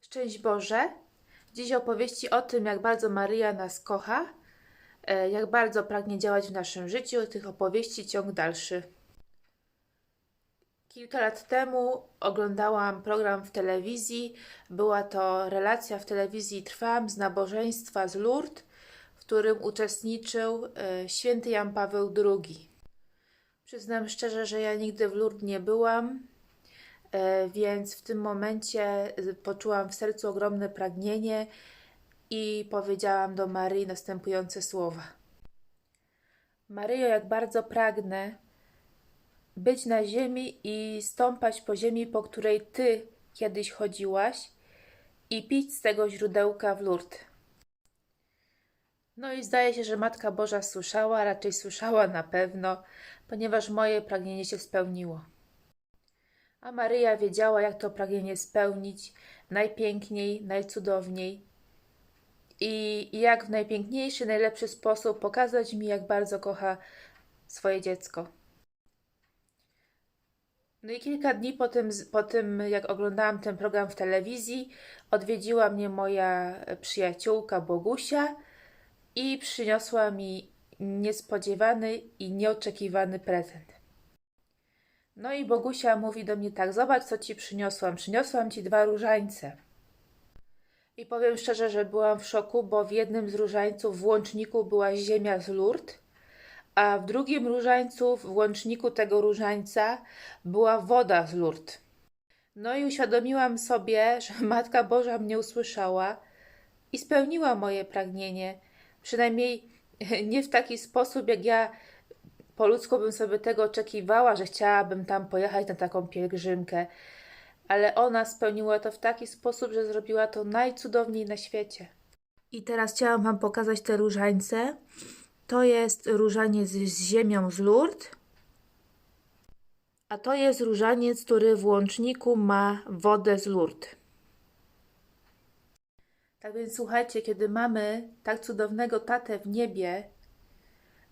Szczęść Boże! Dziś opowieści o tym, jak bardzo Maryja nas kocha, e, jak bardzo pragnie działać w naszym życiu. Tych opowieści ciąg dalszy. Kilka lat temu oglądałam program w telewizji. Była to relacja w telewizji Trwam z nabożeństwa z Lourdes, w którym uczestniczył e, święty Jan Paweł II. Przyznam szczerze, że ja nigdy w Lourdes nie byłam, więc w tym momencie y, poczułam w sercu ogromne pragnienie i powiedziałam do Maryi następujące słowa. Maryjo, jak bardzo pragnę być na ziemi i stąpać po ziemi, po której Ty kiedyś chodziłaś i pić z tego źródełka w Lourdes. No i zdaje się, że Matka Boża słyszała, raczej słyszała na pewno, ponieważ moje pragnienie się spełniło. A Maryja wiedziała, jak to pragnienie spełnić najpiękniej, najcudowniej i jak w najpiękniejszy, najlepszy sposób pokazać mi, jak bardzo kocha swoje dziecko. No i kilka dni po tym, po tym, jak oglądałam ten program w telewizji, odwiedziła mnie moja przyjaciółka Bogusia i przyniosła mi niespodziewany i nieoczekiwany prezent. No i Bogusia mówi do mnie tak: Zobacz, co ci przyniosłam. Przyniosłam ci dwa różańce. I powiem szczerze, że byłam w szoku, bo w jednym z różańców w łączniku była ziemia z Lourdes, a w drugim różańcu, w łączniku tego różańca, była woda z Lourdes. No i uświadomiłam sobie, że Matka Boża mnie usłyszała i spełniła moje pragnienie. Przynajmniej nie w taki sposób, jak ja po ludzku bym sobie tego oczekiwała, że chciałabym tam pojechać na taką pielgrzymkę, ale ona spełniła to w taki sposób, że zrobiła to najcudowniej na świecie. I teraz chciałam Wam pokazać te różańce. To jest różaniec z ziemią z Lourdes, a to jest różaniec, który w łączniku ma wodę z Lourdes. Tak więc słuchajcie, kiedy mamy tak cudownego tatę w niebie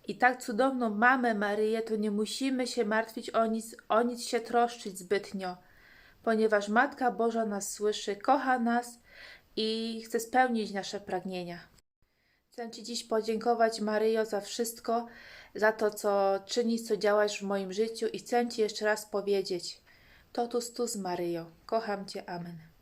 i tak cudowną mamę Maryję, to nie musimy się martwić o nic, o nic się troszczyć zbytnio, ponieważ Matka Boża nas słyszy, kocha nas i chce spełnić nasze pragnienia. Chcę Ci dziś podziękować, Maryjo, za wszystko, za to, co czynisz, co działasz w moim życiu i chcę Ci jeszcze raz powiedzieć: Totus tus, Maryjo, kocham Cię, amen.